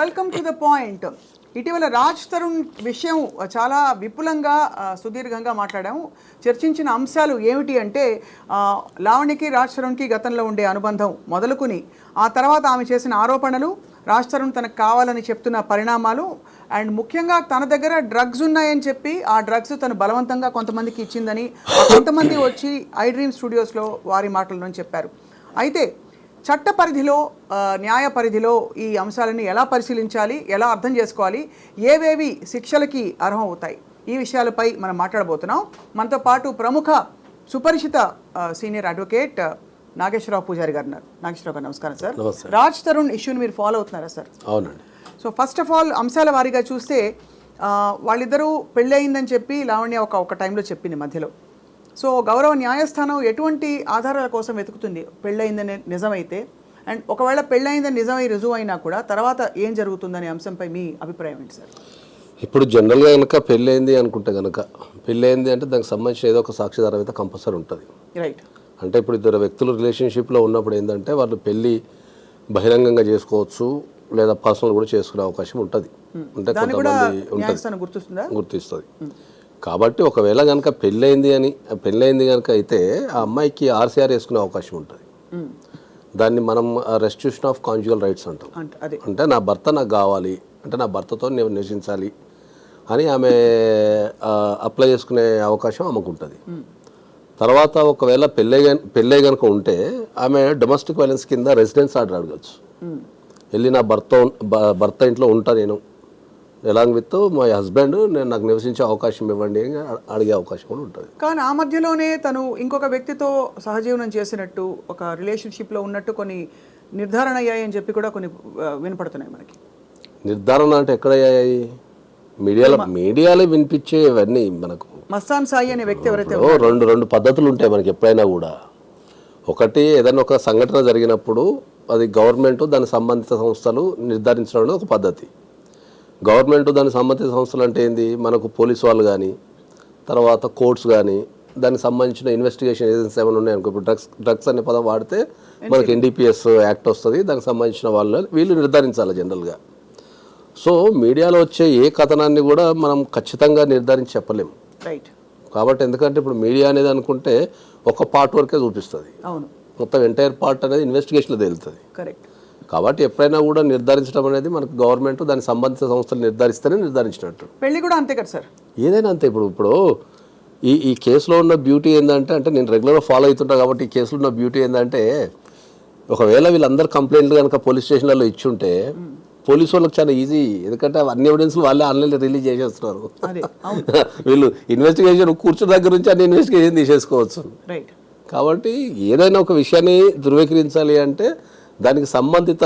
Welcome to the point ఇటీవల రాజ్ తరుణ్ విషయం చాలా విపులంగా సుదీర్ఘంగా మాట్లాడాము. చర్చించిన అంశాలు ఏమిటి అంటే లావణికి లావణ్యకి రాజ్ తరుణ్కి గతంలో ఉండే అనుబంధం మొదలుకుని ఆ తర్వాత ఆమె చేసిన ఆరోపణలు రాజ్ తరుణ్ తనకు కావాలని చెప్తున్న పరిణామాలు అండ్ ముఖ్యంగా తన దగ్గర డ్రగ్స్ ఉన్నాయని చెప్పి ఆ డ్రగ్స్ తను బలవంతంగా కొంతమందికి ఇచ్చిందని కొంతమంది వచ్చి ఐ డ్రీమ్ స్టూడియోస్లో వారి మాటలను చెప్పారు. అయితే చట్ట పరిధిలో న్యాయ పరిధిలో ఈ అంశాలని ఎలా పరిశీలించాలి ఎలా అర్థం చేసుకోవాలి ఏవేవి శిక్షలకి అర్హం అవుతాయి ఈ విషయాలపై మనం మాట్లాడబోతున్నాం. మనతో పాటు ప్రముఖ సుపరిచిత సీనియర్ అడ్వకేట్ నాగేశ్వరరావు పూజారి గారు ఉన్నారు. నాగేశ్వరరావు గారు నమస్కారం సార్. రాజ్ తరుణ్ ఇష్యూని మీరు ఫాలో అవుతున్నారా సార్? అవునండి. సో ఫస్ట్ ఆఫ్ ఆల్ అంశాల వారీగా చూస్తే వాళ్ళిద్దరూ పెళ్ళయిందని చెప్పి లావణ్య ఒక ఒక టైంలో చెప్పింది మధ్యలో. సో గౌరవ న్యాయస్థానం ఎటువంటి ఆధారాల కోసం వెతుకుతుంది? పెళ్ళయిందని నిజమైతే అండ్ ఒకవేళ పెళ్ళయిందని నిజమై రుజువు అయినా కూడా తర్వాత ఏం జరుగుతుందనే అంశంపై మీ అభిప్రాయం ఏంటి సార్? ఇప్పుడు జనరల్గా కనుక పెళ్ళైంది అనుకుంటే కనుక పెళ్ళైంది అంటే దానికి సంబంధించిన ఏదో ఒక సాక్షిదారం అయితే కంపల్సరీ ఉంటుంది. రైట్. అంటే ఇప్పుడు ఇద్దరు వ్యక్తులు రిలేషన్షిప్లో ఉన్నప్పుడు ఏంటంటే వాళ్ళు పెళ్ళి బహిరంగంగా చేసుకోవచ్చు లేదా పర్సనల్ కూడా చేసుకునే అవకాశం ఉంటుంది. అంటే కొంతమంది ఉంటుంది. గుర్తిస్తుంది? కాబట్టి ఒకవేళ కనుక పెళ్ళైంది అని పెళ్ళైంది కనుక అయితే ఆ అమ్మాయికి ఆర్సీఆర్ వేసుకునే అవకాశం ఉంటుంది. దాన్ని మనం రెస్టిట్యూషన్ ఆఫ్ కాన్జుగల్ రైట్స్ అంటాం. అంట నా భర్త నాకు కావాలి అంటే నా భర్తతో నేను నివసించాలి అని ఆమె అప్లై చేసుకునే అవకాశం ఆమెకు ఉంటుంది. తర్వాత ఒకవేళ పెళ్ళై పెళ్ళై కనుక ఉంటే ఆమె డొమెస్టిక్ వైలెన్స్ కింద రెసిడెన్స్ ఆర్డర్ అడగచ్చు. వెళ్ళి నా భర్త భర్త ఇంట్లో ఉంటా నేను. ఎలాంగ్ విత్ మై హస్బెండ్ నేను నాకు నివసించే అవకాశం ఇవ్వండి అని అడిగే అవకాశం కూడా ఉంటుంది. కానీ ఆ మధ్యలోనే తను ఇంకొక వ్యక్తితో సహజీవనం చేసినట్టు ఒక రిలేషన్షిప్లో ఉన్నట్టు కొన్ని నిర్ధారణ అయ్యాయని చెప్పి కూడా కొన్ని వినపడుతున్నాయి మనకి. నిర్ధారణ అంటే ఎక్కడయ్యాయి మీడియాలో మీడియాలో వినిపించే ఇవన్నీ మనకు మస్తాన్ సాయి అనే వ్యక్తి ఎవరైతే ఓ రెండు రెండు పద్ధతులు ఉంటాయి మనకి ఎప్పుడైనా కూడా. ఒకటి ఏదైనా ఒక సంఘటన జరిగినప్పుడు అది గవర్నమెంట్ దాని సంబంధిత సంస్థలు నిర్ధారించడం ఒక పద్ధతి. గవర్నమెంట్ దాని సంబంధిత సంస్థలు అంటే ఏంది? మనకు పోలీస్ వాళ్ళు కానీ తర్వాత కోర్ట్స్ కానీ దానికి సంబంధించిన ఇన్వెస్టిగేషన్ ఏజెన్సీ ఏమైనా ఉన్నాయనుకో ఇప్పుడు డ్రగ్స్ డ్రగ్స్ అనే పదం వాడితే మనకి ఎన్డీపీఎస్ యాక్ట్ వస్తుంది దానికి సంబంధించిన వాళ్ళు వీళ్ళు నిర్ధారించాలి జనరల్గా. సో మీడియాలో వచ్చే ఏ కథనాన్ని కూడా మనం ఖచ్చితంగా నిర్ధారించి చెప్పలేము రైట్ కాబట్టి ఎందుకంటే ఇప్పుడు మీడియా అనేది అనుకుంటే ఒక పార్ట్ వరకే చూపిస్తుంది. అవును. మొత్తం ఎంటైర్ పార్ట్ అనేది ఇన్వెస్టిగేషన్లో తేలుతుంది. కరెక్ట్ కాబట్టి ఎప్పుడైనా కూడా నిర్ధారించడం అనేది మనకు గవర్నమెంట్ దాని సంబంధిత సంస్థలు నిర్ధారిస్తేనే నిర్ధారించినట్టు. పెళ్ళి కూడా అంతే కదా సార్? ఏదైనా అంతే ఇప్పుడు ఇప్పుడు ఈ ఈ కేసులో ఉన్న బ్యూటీ ఏంటంటే అంటే నేను రెగ్యులర్గా ఫాలో అవుతుంటా కాబట్టి ఈ కేసులో ఉన్న బ్యూటీ ఏంటంటే ఒకవేళ వీళ్ళందరూ కంప్లైంట్లు కనుక పోలీస్ స్టేషన్లలో ఇచ్చుంటే పోలీసు వాళ్ళకి చాలా ఈజీ. ఎందుకంటే అన్ని ఎవిడెన్స్లు వాళ్ళే ఆన్లైన్లో రిలీజ్ చేసేస్తున్నారు. వీళ్ళు ఇన్వెస్టిగేషన్ కూర్చున్న దగ్గర నుంచి అన్ని ఇన్వెస్టిగేషన్ తీసేసుకోవచ్చు. కాబట్టి ఏదైనా ఒక విషయాన్ని ధృవీకరించాలి అంటే దానికి సంబంధిత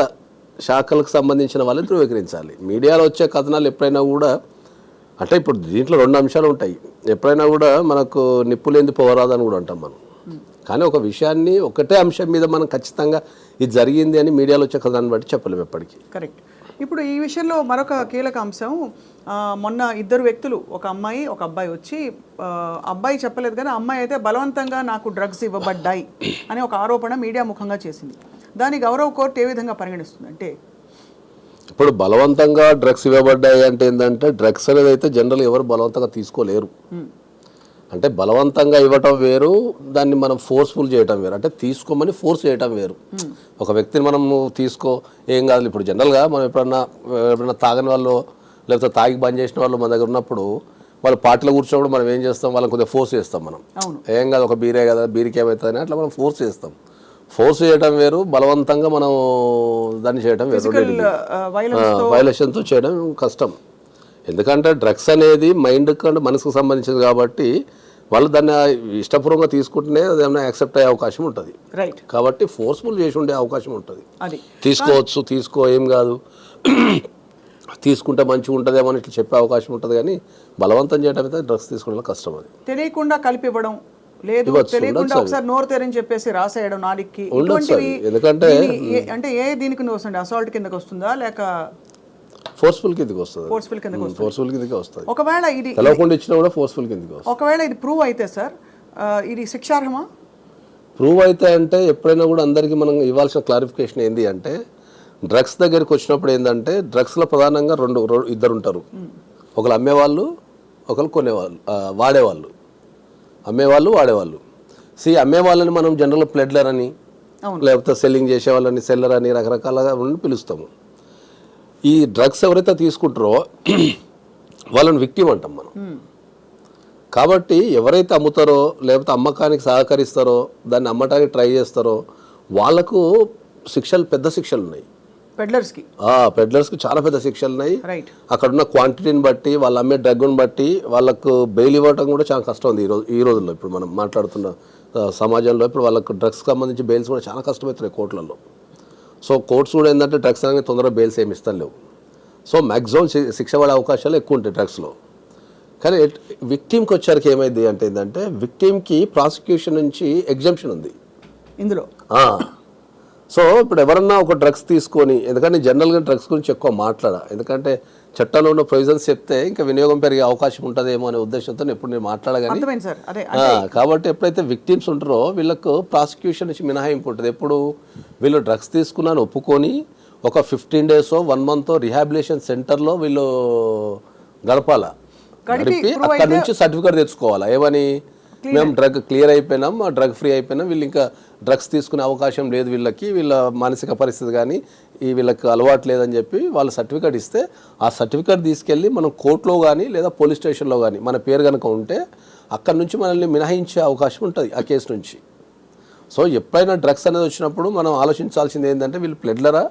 శాఖలకు సంబంధించిన వాళ్ళని ధృవీకరించాలి. మీడియాలో వచ్చే కథనాలు ఎప్పుడైనా కూడా అంటే ఇప్పుడు దీంట్లో రెండు అంశాలు ఉంటాయి. ఎప్పుడైనా కూడా మనకు నిప్పులేంది పోరాదని కూడా అంటాం మనం. కానీ ఒక విషయాన్ని ఒకటే అంశం మీద మనం ఖచ్చితంగా ఇది జరిగింది అని మీడియాలో వచ్చే కథనాన్ని బట్టి చెప్పలేము ఎప్పటికీ. కరెక్ట్. ఇప్పుడు ఈ విషయంలో మరొక కీలక అంశం మొన్న ఇద్దరు వ్యక్తులు ఒక అమ్మాయి ఒక అబ్బాయి వచ్చి అబ్బాయి చెప్పలేదు కానీ అమ్మాయి అయితే బలవంతంగా నాకు డ్రగ్స్ ఇవ్వబడ్డాయి అనే ఒక ఆరోపణ మీడియా ముఖంగా చేసింది. దాని గౌరవ కోర్టు ఏ విధంగా పరిగణిస్తుంది? అంటే ఇప్పుడు బలవంతంగా డ్రగ్స్ ఇవ్వబడ్డాయి అంటే ఏంటంటే డ్రగ్స్ అనేది అయితే జనరల్ ఎవరు బలవంతంగా తీసుకోలేరు. అంటే బలవంతంగా ఇవ్వటం వేరు దాన్ని మనం ఫోర్స్ఫుల్ చేయటం వేరు. అంటే తీసుకోమని ఫోర్స్ చేయటం వేరు. ఒక వ్యక్తిని మనం తీసుకో ఏం కాదు. ఇప్పుడు జనరల్గా మనం ఎప్పుడన్నా ఎప్పుడన్నా తాగని వాళ్ళు లేకపోతే తాగి బంద్ చేసిన వాళ్ళు మన దగ్గర ఉన్నప్పుడు వాళ్ళు పార్టీలో కూర్చున్నప్పుడు మనం ఏం చేస్తాం? వాళ్ళని కొద్దిగా ఫోర్స్ చేస్తాం మనం. ఏం కాదు ఒక బీరే కదా బీరికి ఏమవుతుంది అట్లా మనం ఫోర్స్ చేస్తాం. ఫోర్స్ చేయటం వేరు బలవంతంగా మనం దాన్ని చేయటం వేరు. వైలేషన్తో చేయడం కష్టం. ఎందుకంటే డ్రగ్స్ అనేది మైండ్ కంటే మనసుకు సంబంధించింది కాబట్టి వాళ్ళు దాన్ని ఇష్టపూర్వకంగా తీసుకుంటేనే ఏమైనా యాక్సెప్ట్ అయ్యే అవకాశం ఉంటుంది. రైట్ కాబట్టి ఫోర్స్ఫుల్ చేసి ఉండే అవకాశం ఉంటుంది. అది. తీసుకోవచ్చు తీసుకో ఏం కాదు. తీసుకుంటే మంచిగా ఉంటుందేమో అని ఇట్లా చెప్పే అవకాశం ఉంటుంది కానీ బలవంతం చేయడం అయితే డ్రగ్స్ తీసుకోవడం కష్టం అది. తెలియకుండా కలిపి ఇవ్వడం లేదు తెలియకుండా ఒకసారి నోరు తెరని చెప్పేసి రాసేయడం నాలుగుకి. ఎందుకంటే దీని ఏ- అంటే ఏ దీనికి వస్తుంది అసాల్ట్ కిందకి వస్తుందా? లేక ఫోర్స్ఫుల్ కిందకి వస్తుంది. ఫోర్స్ఫుల్ కిందకి ఫోర్స్ఫుల్ కిందకి వస్తుంది. ఒకవేళ ఇది తెలవకుండా ఇచ్చినా కూడా ఫోర్స్ఫుల్ కిందకి వస్తుంది. ఒకవేళ ఇది ప్రూవ్ అయితే సార్ ఇది శిక్షార్హమా? ప్రూవ్ అయితే అంటే ఎప్పుడైనా కూడా అందరికీ మనం ఇవ్వాల్సిన క్లారిఫికేషన్ ఏంటి అంటే డ్రగ్స్ దగ్గరికి వచ్చినప్పుడు ఏంటంటే డ్రగ్స్లో ప్రధానంగా రెండు ఇద్దరు ఉంటారు ఒకరు అమ్మేవాళ్ళు ఒకరు కొనేవాళ్ళు వాడేవాళ్ళు. అమ్మేవాళ్ళు వాడేవాళ్ళు. సి అమ్మేవాళ్ళని మనం జనరల్ ప్లెడ్లర్ అని లేకపోతే సెల్లింగ్ చేసే వాళ్ళని సెల్లర్ అని రకరకాలుగా పిలుస్తాము. ఈ డ్రగ్స్ ఎవరైతే తీసుకుంటారో వాళ్ళని విక్టిమ్ అంటాం మనం. కాబట్టి ఎవరైతే అమ్ముతారో లేకపోతే అమ్మకానికి సహకరిస్తారో దాన్ని అమ్మటానికి ట్రై చేస్తారో వాళ్ళకు శిక్షలు పెద్ద శిక్షలు ఉన్నాయి. పెడ్లర్స్కి పెడ్లర్స్కి చాలా పెద్ద శిక్షలు ఉన్నాయి. అక్కడ ఉన్న క్వాంటిటీని బట్టి వాళ్ళు అమ్మే డ్రగ్ను బట్టి వాళ్ళకు బెయిల్ ఇవ్వటం కూడా చాలా కష్టం ఉంది ఈ రోజు ఈ రోజుల్లో. ఇప్పుడు మనం మాట్లాడుతున్న సమాజంలో ఇప్పుడు వాళ్ళకు డ్రగ్స్ సంబంధించి బెయిల్స్ కూడా చాలా కష్టమవుతున్నాయి కోర్టులలో సో కోర్ట్స్ కూడా ఏంటంటే డ్రగ్స్ అనేది తొందరగా బెయిల్స్ ఏమి ఇస్తాను లేవు. సో మ్యాక్సిమం శిక్ష పడే అవకాశాలు ఎక్కువ ఉంటాయి డ్రగ్స్లో కానీ విక్టిమ్కి వచ్చరికి ఏమైంది అంటే ఏంటంటే విక్టిమ్కి ప్రాసిక్యూషన్ నుంచి ఎగ్జంప్షన్ ఉంది. ఇందులో. సో ఇప్పుడు ఎవరన్నా ఒక డ్రగ్స్ తీసుకొని ఎందుకంటే జనరల్గా డ్రగ్స్ గురించి ఎక్కువ మాట్లాడా. ఎందుకంటే చట్టంలో ఉన్న ప్రొవిజన్స్ చెప్తే ఇంకా వినియోగం పెరిగే అవకాశం ఉంటుందేమో అనే ఉద్దేశంతో ఎప్పుడు నేను మాట్లాడగాని ఆ, కాబట్టి ఎప్పుడైతే విక్టిమ్స్ ఉంటారో వీళ్ళకు ప్రాసిక్యూషన్ నుంచి మినహాయింపు ఉంటుంది. ఎప్పుడు వీళ్ళు డ్రగ్స్ తీసుకున్నాను ఒప్పుకొని ఒక fifteen days one month rehabilitation సెంటర్లో వీళ్ళు గడపాల? గడిపి అక్కడ నుంచి సర్టిఫికేట్ తెచ్చుకోవాలా? ఏమని? మేము డ్రగ్ క్లియర్ అయిపోయినాం డ్రగ్ ఫ్రీ అయిపోయినాం వీళ్ళు ఇంకా డ్రగ్స్ తీసుకునే అవకాశం లేదు వీళ్ళకి వీళ్ళ మానసిక పరిస్థితి కానీ ఈ వీళ్ళకి అలవాటు లేదని చెప్పి వాళ్ళు సర్టిఫికేట్ ఇస్తే ఆ సర్టిఫికేట్ తీసుకెళ్ళి మనం కోర్టులో కానీ లేదా పోలీస్ స్టేషన్లో కానీ మన పేరు కనుక ఉంటే అక్కడ నుంచి మనల్ని మినహాయించే అవకాశం ఉంటుంది ఆ కేసు నుంచి. సో ఎప్పుడైనా డ్రగ్స్ అనేది వచ్చినప్పుడు మనం ఆలోచించాల్సింది ఏంటంటే వీళ్ళు ప్లెడ్లరా?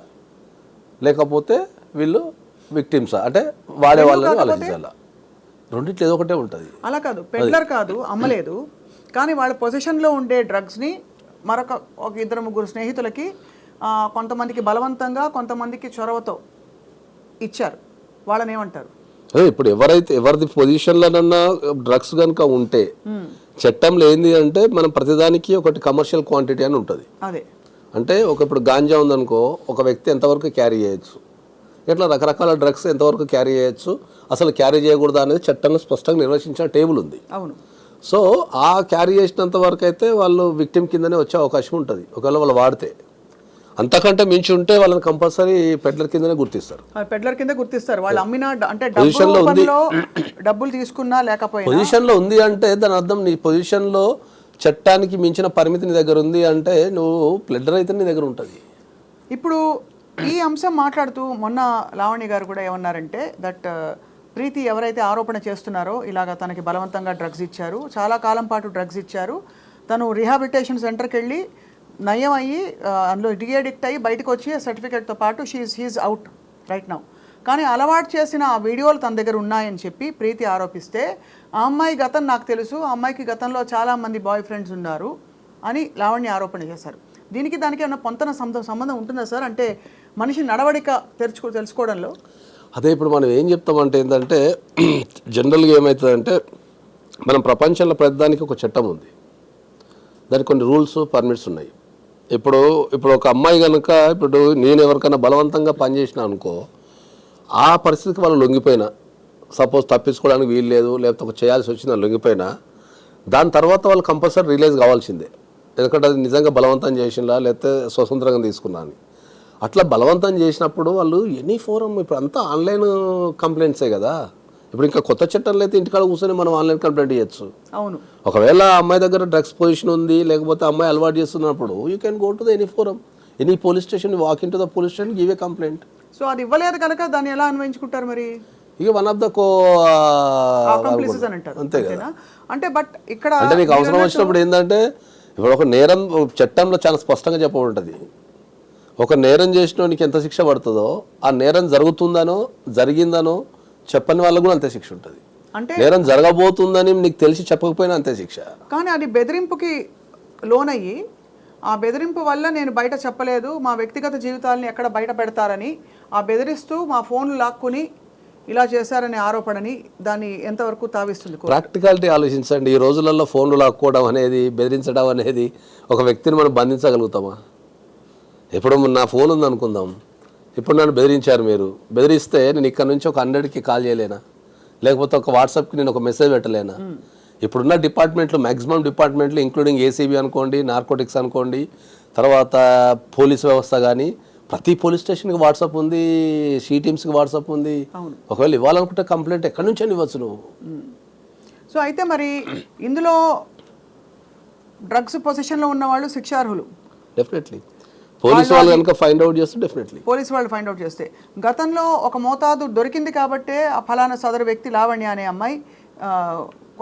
లేకపోతే వీళ్ళు విక్టిమ్సా? అంటే వాడే వాళ్ళని ఆలోచించాలా? రెండిట్లో ఏదో ఒకటే ఉంటుంది. అలా కాదు పెడ్లర్ కాదు అమ్మలేదు కానీ వాళ్ళ పొజిషన్లో ఉండే డ్రగ్స్ని మరొక ఒక ఇద్దరు ముగ్గురు స్నేహితులకి కొంతమందికి బలవంతంగా కొంతమందికి చొరవతో ఇచ్చారు. వాళ్ళని ఏమంటారు ఇప్పుడు ఎవరైతే ఎవరిది పొజిషన్లోనన్నా డ్రగ్స్ కనుక ఉంటే చట్టంలో ఏంది అంటే మనం ప్రతిదానికి ఒకటి కమర్షియల్ క్వాంటిటీ అని ఉంటుంది. అదే. అంటే ఒక ఇప్పుడు గాంజా ఉందనుకో ఒక వ్యక్తి ఎంతవరకు క్యారీ చేయొచ్చు? ఇట్లా రకరకాల డ్రగ్స్ ఎంతవరకు క్యారీ చేయొచ్చు? అసలు క్యారీ చేయకూడదు అనేది చట్టంలో స్పష్టంగా నిర్వచించిన టేబుల్ ఉంది. అవును. సో ఆ క్యారీ చేసినంత వరకు అయితే వాళ్ళు విక్టిమ్ కిందనే వచ్చే అవకాశం ఉంటుంది. ఒకవేళ వాళ్ళు వాడితే. అంతకంటే మించి ఉంటే వాళ్ళని కంపల్సరీ పెడ్లర్ కిందనే గుర్తిస్తారు. ఆ పెడ్లర్ కింద గుర్తిస్తారు. వాళ్ళు అమ్మిన అంటే డబ్బు Position లో ఉంది. డబ్బులు తీసుకున్నా లేకపోయినా పొజిషన్లో ఉంది అంటే దాని అర్థం నీ పొజిషన్లో చట్టానికి మించిన పరిమితి నీ దగ్గర ఉంది అంటే నువ్వు ప్లెడర్ అయితే నీ దగ్గర ఉంటుంది. ఇప్పుడు ఈ అంశం మాట్లాడుతూ మొన్న లావణ్య గారు కూడా ఏమన్నారంటే దట్ ప్రీతి ఎవరైతే ఆరోపణ చేస్తున్నారో ఇలాగ తనకి బలవంతంగా డ్రగ్స్ ఇచ్చారు. చాలా కాలం పాటు డ్రగ్స్ ఇచ్చారు. తను రీహాబిలిటేషన్ సెంటర్కి వెళ్ళి నయం అయ్యి అందులో డిఎడిక్ట్ అయ్యి బయటకు వచ్చి సర్టిఫికేట్తో పాటు she is out right now కానీ అలవాటు చేసిన ఆ వీడియోలు తన దగ్గర ఉన్నాయని చెప్పి ప్రీతి ఆరోపిస్తే ఆ అమ్మాయి గతం నాకు తెలుసు ఆ అమ్మాయికి గతంలో చాలామంది బాయ్ ఫ్రెండ్స్ ఉన్నారు అని లావణ్య ఆరోపణ చేశారు. దీనికి దానికి ఏమైనా పొంతన సంబంధం ఉంటుందా సార్? అంటే మనిషి నడవడిక తెరుచుకో తెలుసుకోవడంలో? అదే ఇప్పుడు మనం ఏం చెప్తామంటే ఏంటంటే జనరల్గా ఏమవుతుందంటే మనం ప్రపంచంలో ప్రతిదానికి ఒక చట్టం ఉంది. దానికి కొన్ని రూల్స్ పర్మిట్స్ ఉన్నాయి. ఇప్పుడు ఇప్పుడు ఒక అమ్మాయి కనుక ఇప్పుడు నేను ఎవరికైనా బలవంతంగా పనిచేసిన అనుకో ఆ పరిస్థితికి వాళ్ళు లొంగిపోయినా సపోజ్ తప్పించుకోవడానికి వీలు లేదు లేకపోతే ఒక చేయాల్సి వచ్చింది లొంగిపోయినా దాని తర్వాత వాళ్ళు కంపల్సరీ రిలీజ్ కావాల్సిందే. ఎందుకంటే అది నిజంగా బలవంతం చేసినా లేకపోతే స్వతంత్రంగా తీసుకున్నా అని. అట్లా బలవంతం చేసినప్పుడు వాళ్ళు ఎనీ ఫోరం ఇప్పుడు అంతా ఆన్లైన్ కంప్లైంట్సే కదా. ఇప్పుడు ఇంకా కొత్త చట్టంలో అయితే ఇంటికాడ కూర్చొని మనం ఆన్లైన్ కంప్లైంట్ చేయొచ్చు అవును. ఒకవేళ అమ్మాయి దగ్గర డ్రగ్స్ పొజిషన్ ఉంది లేకపోతే అమ్మాయి అలవాటు చేస్తున్నప్పుడు you can go to the any forum any police station walk in to the police station give a complaint so అది ఇవ్వలేదు కనుక దాన్ని ఎలా అన్వయించుకుంటారు మరి? ఇక వన్ ఆఫ్ ద కో అంతే కదా? అంటే బట్ ఇక్కడ అంటే నీకు అవసరం వచ్చినప్పుడు ఏంటంటే ఇప్పుడు ఒక నేరం చట్టంలో చాలా స్పష్టంగా చెప్పబడుతుంది. ఒక నేరం చేసినోనికి ఎంత శిక్ష పడుతుందో ఆ నేరం జరుగుతుందనో జరిగిందనో చెప్పని వాళ్ళకు కూడా అంతే శిక్ష ఉంటుంది. అంటే నేరం జరగబోతుందని నీకు తెలిసి చెప్పకపోయినా అంతే శిక్ష. కానీ అది బెదిరింపుకి లోనయ్యి ఆ బెదిరింపు వల్ల నేను బయట చెప్పలేదు మా వ్యక్తిగత జీవితాలని ఎక్కడ బయట పెడతారని ఆ బెదిరిస్తూ మా ఫోన్లు లాక్కుని ఇలా చేశారనే ఆరోపణని దాన్ని ఎంతవరకు తావిస్తుంది? ప్రాక్టికాలిటీ ఆలోచించండి. ఈ రోజులలో ఫోన్లు లాక్కోవడం అనేది బెదిరించడం అనేది ఒక వ్యక్తిని మనం బంధించగలుగుతామా? ఇప్పుడు నా ఫోన్ ఉంది అనుకుందాం. ఇప్పుడు నన్ను బెదిరించారు మీరు. బెదిరిస్తే నేను ఇక్కడ నుంచి ఒక హండ్రెడ్కి కాల్ చేయలేనా? లేకపోతే ఒక వాట్సాప్కి నేను ఒక మెసేజ్ పెట్టలేనా? ఇప్పుడున్న డిపార్ట్మెంట్లు మ్యాక్సిమం డిపార్ట్మెంట్లు ఇంక్లూడింగ్ ఏసీబీ అనుకోండి నార్కోటిక్స్ అనుకోండి తర్వాత పోలీస్ వ్యవస్థ కానీ ప్రతి పోలీస్ స్టేషన్కి వాట్సాప్ ఉంది షీ టీమ్స్కి వాట్సాప్ ఉంది. ఒకవేళ ఇవ్వాలనుకుంటే కంప్లైంట్ ఎక్కడి నుంచి ఇవ్వచ్చు నువ్వు. సో అయితే మరి ఇందులో డ్రగ్స్ పొజిషన్లో ఉన్న వాళ్ళు శిక్షార్హులు. డెఫినెట్లీ పోలీసు వాళ్ళు కనుక ఫైండ్ అవుట్ చేస్తే డెఫినెట్లీ పోలీసు వాళ్ళు ఫైండ్ అవుట్ చేస్తే. గతంలో ఒక మోతాదు దొరికింది కాబట్టే ఆ ఫలానా సదరు వ్యక్తి లావణ్య అనే అమ్మాయి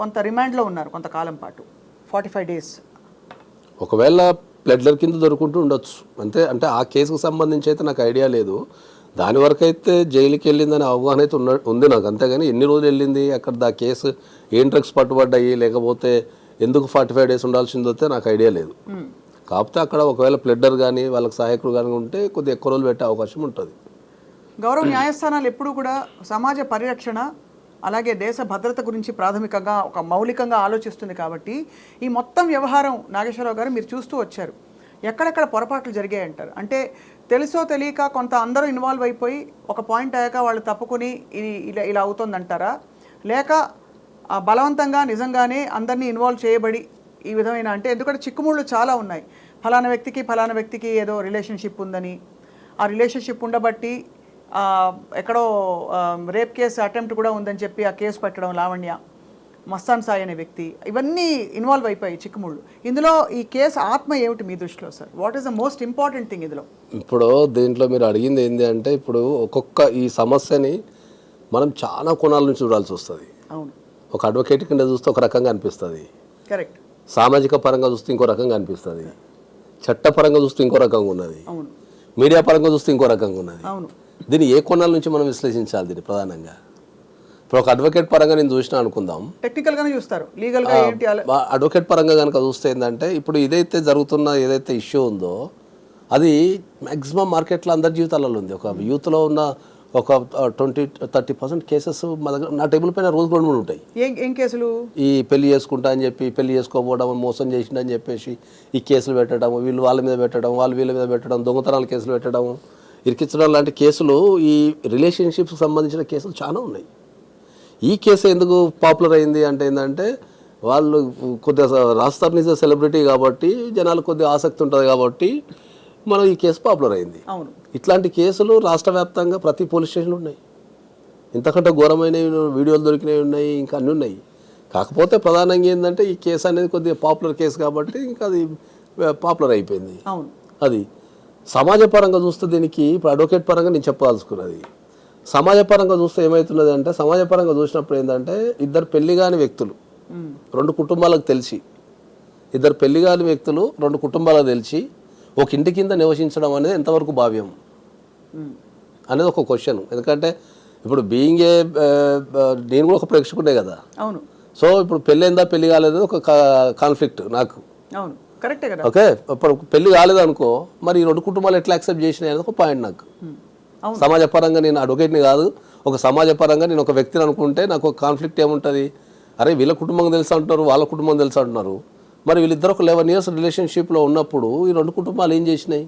కొంత రిమాండ్లో ఉన్నారు కొంతకాలం పాటు. ఫార్టీ ఫైవ్ డేస్ ఒకవేళ ప్లెడ్లర్ కింద దొరుకుంటూ ఉండొచ్చు. అంతే అంటే ఆ కేసుకు సంబంధించి అయితే నాకు ఐడియా లేదు. దాని వరకు అయితే జైలుకి వెళ్ళిందని అవగాహన అయితే ఉన్న ఉంది నాకు. అంతేగాని ఎన్ని రోజులు వెళ్ళింది అక్కడ దా కేసు ఏం డ్రగ్స్ పట్టుబడ్డాయి లేకపోతే ఎందుకు ఫార్టీ ఫైవ్ డేస్ ఉండాల్సిందో నాకు ఐడియా లేదు. కాకపోతే అక్కడ ఒకవేళ ప్లెడ్డర్ కానీ వాళ్ళకి సహాయకుడు కానీ ఉంటే కొద్దిగా ఎక్కువ రోజులు పెట్టే అవకాశం ఉంటుంది. గౌరవ న్యాయస్థానాలు ఎప్పుడూ కూడా సమాజ పరిరక్షణ అలాగే దేశ భద్రత గురించి ప్రాథమికంగా ఒక మౌలికంగా ఆలోచిస్తుంది కాబట్టి ఈ మొత్తం వ్యవహారం నాగేశ్వరరావు గారు మీరు చూస్తూ వచ్చారు. ఎక్కడెక్కడ పొరపాట్లు జరిగాయి అంటారు అంటే తెలుసో తెలియక కొంత అందరూ ఇన్వాల్వ్ అయిపోయి ఒక పాయింట్ అయ్యాక వాళ్ళు తప్పుకుని ఇది ఇలా ఇలా అవుతుందంటారా? లేక బలవంతంగా నిజంగానే అందరినీ ఇన్వాల్వ్ చేయబడి ఈ విధమైన అంటే ఎందుకంటే చిక్కుముళ్ళు చాలా ఉన్నాయి. ఫలానా వ్యక్తికి ఫలానా వ్యక్తికి ఏదో రిలేషన్షిప్ ఉందని. ఆ రిలేషన్షిప్ ఉండబట్టి ఎక్కడో రేప్ కేసు అటెంప్ట్ కూడా ఉందని చెప్పి ఆ కేసు పెట్టడం లావణ్య మస్తాన్ సాయి అనే వ్యక్తి. ఇవన్నీ ఇన్వాల్వ్ అయిపోయాయి చిక్కుముళ్ళు. ఇందులో ఈ కేసు ఆత్మ ఏమిటి మీ దృష్టిలో sir what is the most important thing ఇందులో? ఇప్పుడు దీంట్లో మీరు అడిగింది ఏంటి అంటే ఇప్పుడు ఒక్కొక్క ఈ సమస్యని మనం చాలా కోణాల నుంచి చూడాల్సి వస్తుంది. అవును. ఒక అడ్వకేట్ కింద చూస్తే ఒక రకంగా అనిపిస్తుంది. కరెక్ట్ సామాజిక పరంగా చూస్తే ఇంకో రకంగా అనిపిస్తుంది. చట్టపరంగా చూస్తే ఇంకో రకంగా ఉన్నది. మీడియా పరంగా చూస్తే ఇంకో రకంగా ఉన్నది. దీన్ని ఏ కోణాల నుంచి మనం విశ్లేషించాలి దీన్ని ప్రధానంగా? ఇప్పుడు ఒక అడ్వకేట్ పరంగా నేను చూసిన అనుకుందాం. టెక్నికల్గానే చూస్తారు. లీగల్గా ఏంటి అలా? ఆ అడ్వకేట్ పరంగా కనుక చూస్తే ఏంటంటే ఇప్పుడు ఇదైతే జరుగుతున్న ఏదైతే ఇష్యూ ఉందో అది మ్యాక్సిమం మార్కెట్లో అందరి జీవితాలలో ఉంది. ఒక యూత్లో ఉన్న ఒక ట్వంటీ థర్టీ పర్సెంట్ కేసెస్ మా దగ్గర నా టేబుల్ పైన రోజు రెండు మూడు ఉంటాయి. ఏం కేసులు? ఈ పెళ్ళి చేసుకుంటా అని చెప్పి పెళ్ళి చేసుకోకపోవడం మోసం చేసిండని చెప్పేసి ఈ కేసులు పెట్టడం వీళ్ళు వాళ్ళ మీద పెట్టడం వాళ్ళు వీళ్ళ మీద పెట్టడం దొంగతనాల కేసులు పెట్టడం ఇరికించడం లాంటి కేసులు ఈ రిలేషన్షిప్స్కి సంబంధించిన కేసులు చాలా ఉన్నాయి. ఈ కేసు ఎందుకు పాపులర్ అయింది అంటే ఏంటంటే వాళ్ళు కొద్దిగా రాస్తారు నిజ సెలబ్రిటీ కాబట్టి జనాలకు కొద్దిగా ఆసక్తి ఉంటుంది కాబట్టి మనం ఈ కేసు పాపులర్ అయింది. అవును. ఇట్లాంటి కేసులు రాష్ట్ర వ్యాప్తంగా ప్రతి పోలీస్ స్టేషన్లో ఉన్నాయి. ఇంతకంటే ఘోరమైనవి వీడియోలు దొరికినవి ఉన్నాయి ఇంకా అన్నీ ఉన్నాయి. కాకపోతే ప్రధానంగా ఏంటంటే ఈ కేసు అనేది కొద్దిగా పాపులర్ కేసు కాబట్టి ఇంకా అది పాపులర్ అయిపోయింది. అవును. అది సమాజపరంగా చూస్తే దీనికి ఇప్పుడు అడ్వకేట్ పరంగా నేను చెప్పదలుచుకున్నది. సమాజపరంగా చూస్తే ఏమవుతున్నది అంటే సమాజపరంగా చూసినప్పుడు ఏంటంటే ఇద్దరు పెళ్ళి కాని వ్యక్తులు. రెండు కుటుంబాలకు తెలిసి ఇద్దరు పెళ్ళి కాని వ్యక్తులు రెండు కుటుంబాలకు తెలిసి ఒక ఇంటి కింద నివసించడం అనేది ఎంతవరకు భావ్యం. అనేది ఒక క్వశ్చన్ ఎందుకంటే ఇప్పుడు బీయింగ్ ఏ నేను కూడా ఒక ప్రేక్షకుడే కదా. అవును. సో ఇప్పుడు పెళ్ళైందా పెళ్ళి కాలేదు ఒక కాన్ఫ్లిక్ట్ నాకు. అవును. కరెక్టే కదా. ఓకే? ఇప్పుడు పెళ్ళి కాలేదు అనుకో మరి ఈ రెండు కుటుంబాలు ఎట్లా యాక్సెప్ట్ చేసినాయి అనేది ఒక పాయింట్ నాకు. సమాజ పరంగా నేను అడ్వకేట్ని కాదు. ఒక సమాజ పరంగా నేను ఒక వ్యక్తిని అనుకుంటే నాకు ఒక కాన్ఫ్లిక్ట్ ఏముంటుంది? అరే వీళ్ళ కుటుంబం తెలుసు అంటున్నారు వాళ్ళ కుటుంబం తెలుసు అంటున్నారు? మరి వీళ్ళిద్దరు ఒక లెవెన్ ఇయర్స్ రిలేషన్షిప్లో ఉన్నప్పుడు ఈ రెండు కుటుంబాలు ఏం చేసినాయి?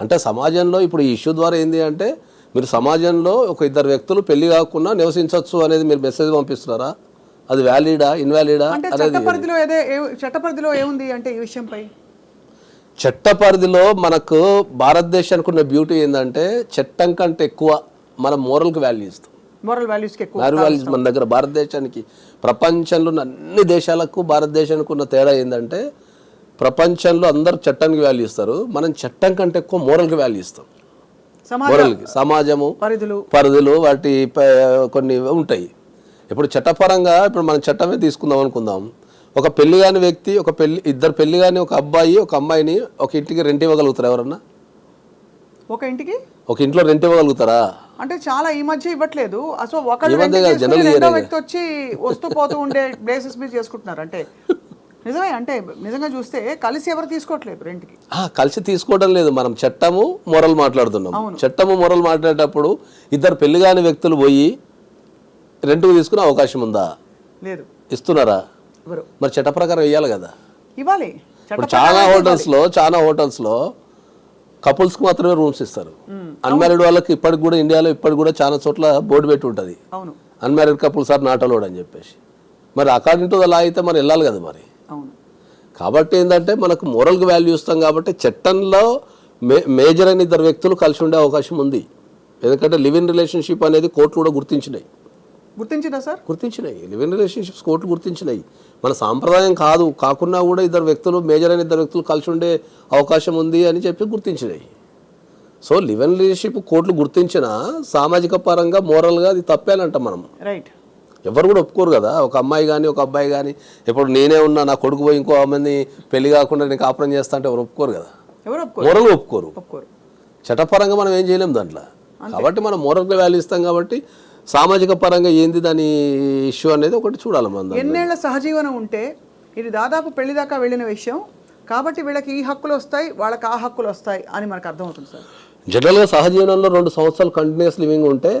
అంటే సమాజంలో ఇప్పుడు ఈ ఇష్యూ ద్వారా ఏంది అంటే మీరు సమాజంలో ఒక ఇద్దరు వ్యక్తులు పెళ్ళి కాకుండా నివసించవచ్చు అనేది మీరు మెసేజ్ పంపిస్తున్నారా? అది వ్యాలిడా ఇన్వాలిడా అంటే అనేది చట్ట పరిధిలో ఏదే ఏ- చట్ట పరిధిలో ఏముంది అంటే ఈ విషయంపై? చట్ట పరిధిలో మనకు భారతదేశానికి ఉన్న బ్యూటీ ఏంటంటే చట్టం కంటే ఎక్కువ మన మోరల్కి వాల్యూ ఇస్తాం. మోరల్ వాల్యూస్కి ఎక్కువ వాల్యూ వాల్యూస్ మన దగ్గర భారతదేశానికి ప్రపంచంలో ఉన్న అన్ని దేశాలకు భారతదేశానికి ఉన్న తేడా ఏంటంటే ప్రపంచంలో అందరూ చట్టానికి వాల్యూ ఇస్తారు. మనం చట్టం కంటే ఎక్కువ మోరల్కి వాల్యూ ఇస్తాం. మోరల్కి సమాజము పరిధులు. పరిధులు వాటి కొన్ని ఉంటాయి. ఇప్పుడు చట్టపరంగా ఇప్పుడు మనం చట్టమే తీసుకుందాం అనుకుందాం. ఒక పెళ్ళి కాని వ్యక్తి ఒక పెళ్ళి ఇద్దరు పెళ్ళి కాని ఒక అబ్బాయి ఒక అమ్మాయిని ఒక ఇంటికి రెంట్ ఇవ్వగలుగుతారా ఎవరన్నా? ఒక ఇంటికి? ఒక ఇంట్లో రెంట్ ఇవ్వగలుగుతారా? అంటే చాలా ఈ మధ్య ఇవ్వట్లేదు. అసలు ఒకళ్ళు రెండో. వ్యక్తి వచ్చి వస్తూ పోతూ ఉండే ప్లేసెస్ మీద చేసుకుంటున్నారు అంటే. నిజమే అంటే నిజంగా చూస్తే కలిసి ఎవరు తీసుకోవట్లేదు రెంట్కి. కలిసి తీసుకోవడం లేదు. మనం చట్టము మొరల్ మాట్లాడుతున్నాం. చట్టము మొరల్ మాట్లాడేటప్పుడు ఇద్దరు పెళ్ళి కాని వ్యక్తులు పోయి రెంట్కు తీసుకునే అవకాశం ఉందా? లేదు. ఇస్తున్నారా? మరి చట్ట ప్రకారం వేయాలి కదా. ఇవ్వాలి. ఇప్పుడు చాలా హోటల్స్లో చాలా హోటల్స్లో కపుల్స్కి మాత్రమే రూమ్స్ ఇస్తారు. అన్మ్యారీడ్ వాళ్ళకి ఇప్పటికి కూడా ఇండియాలో ఇప్పటికి కూడా చాలా చోట్ల బోర్డు పెట్టి ఉంటుంది. Unmarried couples are not allowed అని చెప్పేసి. మరి అకార్డింగ్ టు లా అయితే మరి వెళ్ళాలి కదా మరి. కాబట్టి ఏంటంటే మనకు మోరల్కి వాల్యూ ఇస్తాం కాబట్టి చట్టంలో మే మేజర్ అయిన ఇద్దరు వ్యక్తులు కలిసి ఉండే అవకాశం ఉంది. ఎందుకంటే లివ్ ఇన్ రిలేషన్షిప్ అనేది కోర్టులు కూడా గుర్తించినాయి. గుర్తించిందా సార్? గుర్తించినాయి. లివ్ ఇన్ రిలేషన్షిప్స్ కోర్టులు గుర్తించినాయి. మన సాంప్రదాయం కాదు. కాకుండా కూడా ఇద్దరు వ్యక్తులు మేజర్ అయిన ఇద్దరు వ్యక్తులు కలిసి ఉండే అవకాశం ఉంది అని చెప్పి గుర్తించినాయి. సో లివ్ ఇన్ రిలేషన్షిప్ కోర్టులు గుర్తించిన సామాజిక పరంగా మోరల్గా అది తప్పే అంటాం మనం. రైట్ ఎవరు కూడా ఒప్పుకోరు కదా. ఒక అమ్మాయి కానీ ఒక అబ్బాయి కానీ ఇప్పుడు నేనే ఉన్నా నా కొడుకు పోయి ఇంకో అమ్మాయిని పెళ్ళి కాకుండా నేను కాపురం చేస్తా అంటే ఎవరు ఒప్పుకోరు కదా. మోరల్ ఒప్పుకోరు? ఒప్పుకోరు. చట్టపరంగా మనం ఏం చేయలేం దాంట్లో. కాబట్టి మనం మోరల్గా వాల్యూ ఇస్తాం కాబట్టి సామాజిక పరంగా ఏంది దాని ఇష్యూ అనేది ఒకటి చూడాలి మనం. ఎన్నేళ్ళ సహజీవనం ఉంటే ఇది దాదాపు పెళ్ళి దాకా వెళ్ళిన విషయం. కాబట్టి వీళ్ళకి ఈ హక్కులు వస్తాయి వాళ్ళకి ఆ హక్కులు వస్తాయి అని మనకు అర్థమవుతుంది సార్. జనరల్గా సహజీవనంలో రెండు సంవత్సరాలు కంటిన్యూస్ లివింగ్ ఉంటే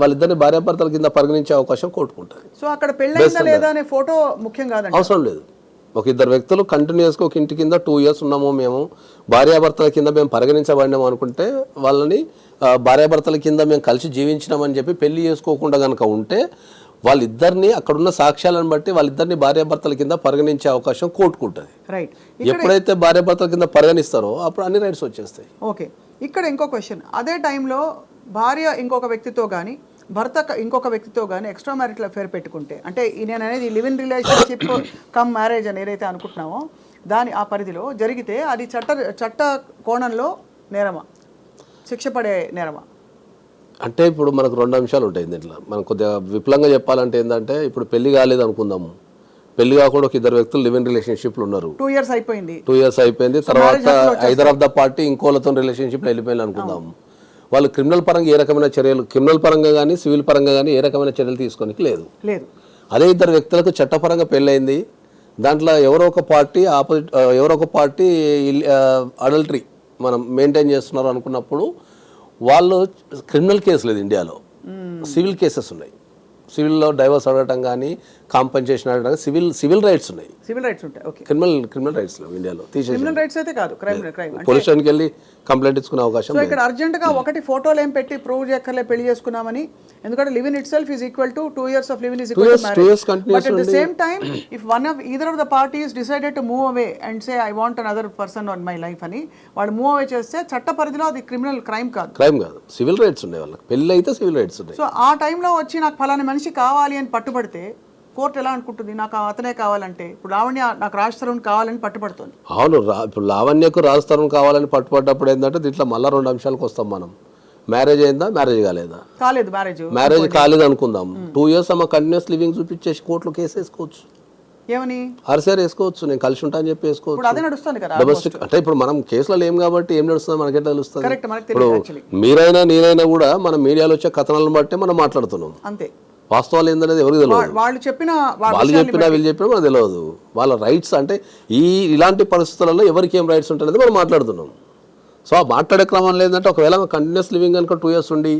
వాళ్ళిద్దరిని భార్యాభర్తల కింద పరిగణించే అవకాశం కోర్టుకుంటుంది సో అక్కడ పెళ్ళైందా లేదా అనే ఫోటో ముఖ్యం కాదండి అవసరం లేదు. ఒక ఇద్దరు వ్యక్తులు కంటిన్యూస్గా ఒక ఇంటి కింద టూ ఇయర్స్ ఉన్నాము మేము భార్యాభర్తల కింద మేము పరిగణించబడినాము అనుకుంటే వాళ్ళని భార్యాభర్తల కింద మేము కలిసి జీవించినామని చెప్పి పెళ్ళి చేసుకోకుండా కనుక ఉంటే వాళ్ళిద్దరిని అక్కడున్న సాక్ష్యాలను బట్టి వాళ్ళిద్దరిని భార్యాభర్తల కింద పరిగణించే అవకాశం కోర్టుకుంటుంది. రైట్ ఎప్పుడైతే భార్యాభర్తల కింద పరిగణిస్తారో అప్పుడు అన్ని రైట్స్ వచ్చేస్తాయి. ఓకే. ఇక్కడ ఇంకో క్వశ్చన్ అదే టైంలో భార్య ఇంకొక వ్యక్తితో కానీ భర్త ఇంకొక వ్యక్తితో కానీ ఎక్స్ట్రా మ్యారిటల్ అఫేర్ పెట్టుకుంటే అంటే నేను అనేది live in relationship come marriage అని ఏదైతే అనుకుంటున్నామో దాని ఆ పరిధిలో జరిగితే అది చట్ట చట్ట కోణంలో నేరమా? శిక్ష పడే నేరమా? అంటే ఇప్పుడు మనకు రెండు అంశాలు ఉంటాయి దీంట్లో మనం కొద్దిగా విపులంగా చెప్పాలంటే ఏంటంటే ఇప్పుడు పెళ్ళి కాలేదు అనుకుందాము. పెళ్ళి కాకుండా ఒక ఇద్దరు వ్యక్తులు లివ్ ఇన్ రిలేషన్షిప్లు ఉన్నారు. టూ ఇయర్స్ అయిపోయింది. టూ ఇయర్స్ అయిపోయింది. తర్వాత ఐదర్ ఆఫ్ ద పార్టీ ఇంకోళ్ళతో రిలేషన్షిప్లో వెళ్ళిపోయింది అనుకుందాం వాళ్ళు క్రిమినల్ పరంగా ఏ రకమైన చర్యలు క్రిమినల్ పరంగా కానీ సివిల్ పరంగా కానీ ఏ రకమైన చర్యలు తీసుకోనికి లేదు. లేదు. అదే ఇద్దరు వ్యక్తులకు చట్టపరంగా పెళ్ళైంది దాంట్లో ఎవరో ఒక పార్టీ ఆపోజిట్ ఎవరో ఒక పార్టీ అడల్టరీ. మనం మెయింటైన్ చేస్తున్నారు అనుకున్నప్పుడు వాళ్ళు క్రిమినల్ కేసు లేదు ఇండియాలో. సివిల్ కేసెస్ ఉన్నాయి. సివిల్లో డైవర్స్ అడగటం కానీ కాంపన్సేషన్ అడగటం సివిల్ సివిల్ రైట్స్ ఉన్నాయి. సివిల్ రైట్స్ ఉంటాయి. ఓకే క్రిమినల్ క్రిమినల్ రైట్స్ లేవు ఇండియాలో తీసేసి క్రిమినల్ రైట్స్ అయితే కాదు. క్రైమ్ క్రైమ్ పోలీస్ స్టేషన్కి వెళ్ళి కంప్లైంట్ ఇచ్చుకునే అవకాశం సో ఇక్కడ అర్జెంట్గా ఒకటి ఫోటోలు ఏం పెట్టి ప్రూవ్ చేయక్కర్లే పెళ్ళి చేసుకున్నామని. ఎందుకంటే live in itself is equal to two years of live in is equal years continuous but at the same time if one of either of the parties decided to move away and say I want another person on my life అని వాళ్ళు move away చేస్తే చట్ట పరిధిలో అది criminal crime కాదు. Crime కాదు. Civil rights ఉన్నాయి వాళ్ళకి. పెళ్ళి అయితే సివిల్ రైట్స్ ఉన్నాయి. సో ఆ టైంలో వచ్చి నాకు ఫలానా మనిషి కావాలి అని పట్టుబడితే కోర్టు ఎలా అనుకుంటుంది? నాకు అతనే కావాలంటే. ఇప్పుడు లావణ్య నాకు రాజ్ తరుణ్ కావాలని పట్టుబడుతుంది. అవును ఇప్పుడు లావణ్యకు రాజస్థానం కావాలని పట్టుపడ్డప్పుడు ఏంటంటే దీంట్లో మళ్ళీ రెండు అంశాలకు వస్తాం మనం. మ్యారేజ్ అయిందా మ్యారేజ్ కాలేదా? కాలేదు మ్యారేజ్. మ్యారేజ్ కాలేదు అనుకుందాం. టూ ఇయర్స్ అమ్మ కంటిన్యూస్ లివింగ్ చూపించేసి కోర్టులో కేసు వేసుకోవచ్చు. ఏమని? వేసుకోవచ్చు నేను కలిసి ఉంటా అని చెప్పి వేసుకోవచ్చు. అదే నడుస్తుంది కదా డొమెస్టిక్ అంటే ఇప్పుడు మనం కేసులలో ఏం కాబట్టి ఏం నడుస్తుంది మనకెట్లా తెలుస్తుంది? మనకు ఇప్పుడు మీరైనా నేనైనా కూడా మన మీడియాలో వచ్చే కథనాలను బట్టే మనం మాట్లాడుతున్నాం. అంతే. వాస్తవాలు ఏందనేది ఎవరికి తెలియదు వాళ్ళు చెప్పిన వాళ్ళ చెప్పినా వీళ్ళు చెప్పినా మనకు తెలియదు వాళ్ళ రైట్స్ అంటే ఈ ఇలాంటి పరిస్థితులలో ఎవరికి ఏం రైట్స్ ఉంటాయనేది మనం మాట్లాడుతున్నాం. సో ఆ మాట్లాడే క్రమం లేదంటే ఒకవేళ కంటిన్యూస్ లివింగ్ కనుక టూ ఇయర్స్ ఉండి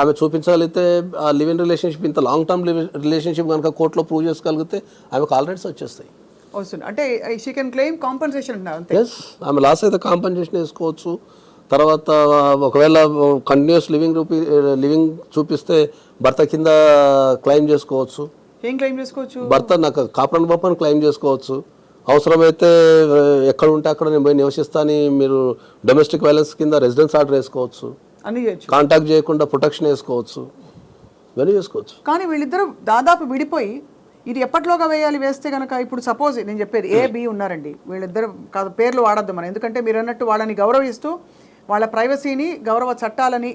ఆమె చూపించగలిగితే ఆ లివింగ్ రిలేషన్షిప్ ఇంత లాంగ్ టర్మ్ రిలేషన్షిప్ కనుక కోర్టులో ప్రూవ్ చేసుకోగలిగితే ఆమెకు ఆల్ రైట్స్ వచ్చేస్తాయి. వస్తుంది. అంటే she can claim compensation as ఆమె లాస్ అయితే కాంపన్సేషన్ వేసుకోవచ్చు. తర్వాత ఒకవేళ కంటిన్యూస్ లివింగ్ రూపీ లివింగ్ చూపిస్తే భర్త కింద క్లెయిమ్ చేసుకోవచ్చు. ఏం క్లెయిమ్ చేసుకోవచ్చు? భర్త నాకు కాపురం పాపని క్లెయిమ్ చేసుకోవచ్చు. అవసరమైతే ఎక్కడ ఉంటే అక్కడ నేను పోయి నివసిస్తాను మీరు డొమెస్టిక్ వైలెన్స్ కింద రెసిడెన్స్ ఆర్డర్ వేసుకోవచ్చు. చేయొచ్చు. కాంటాక్ట్ చేయకుండా ప్రొటెక్షన్ వేసుకోవచ్చు. ఇవన్నీ చేసుకోవచ్చు. కానీ వీళ్ళిద్దరూ దాదాపు విడిపోయి ఇది ఎప్పటిలోగా వేయాలి? వేస్తే కనుక ఇప్పుడు సపోజ్ నేను చెప్పేది ఏ బి ఉన్నారండి. వీళ్ళిద్దరు కాదు పేర్లు వాడద్దు మనం. ఎందుకంటే మీరు అన్నట్టు వాళ్ళని గౌరవిస్తూ వాళ్ళ ప్రైవసీని గౌరవ చట్టాలని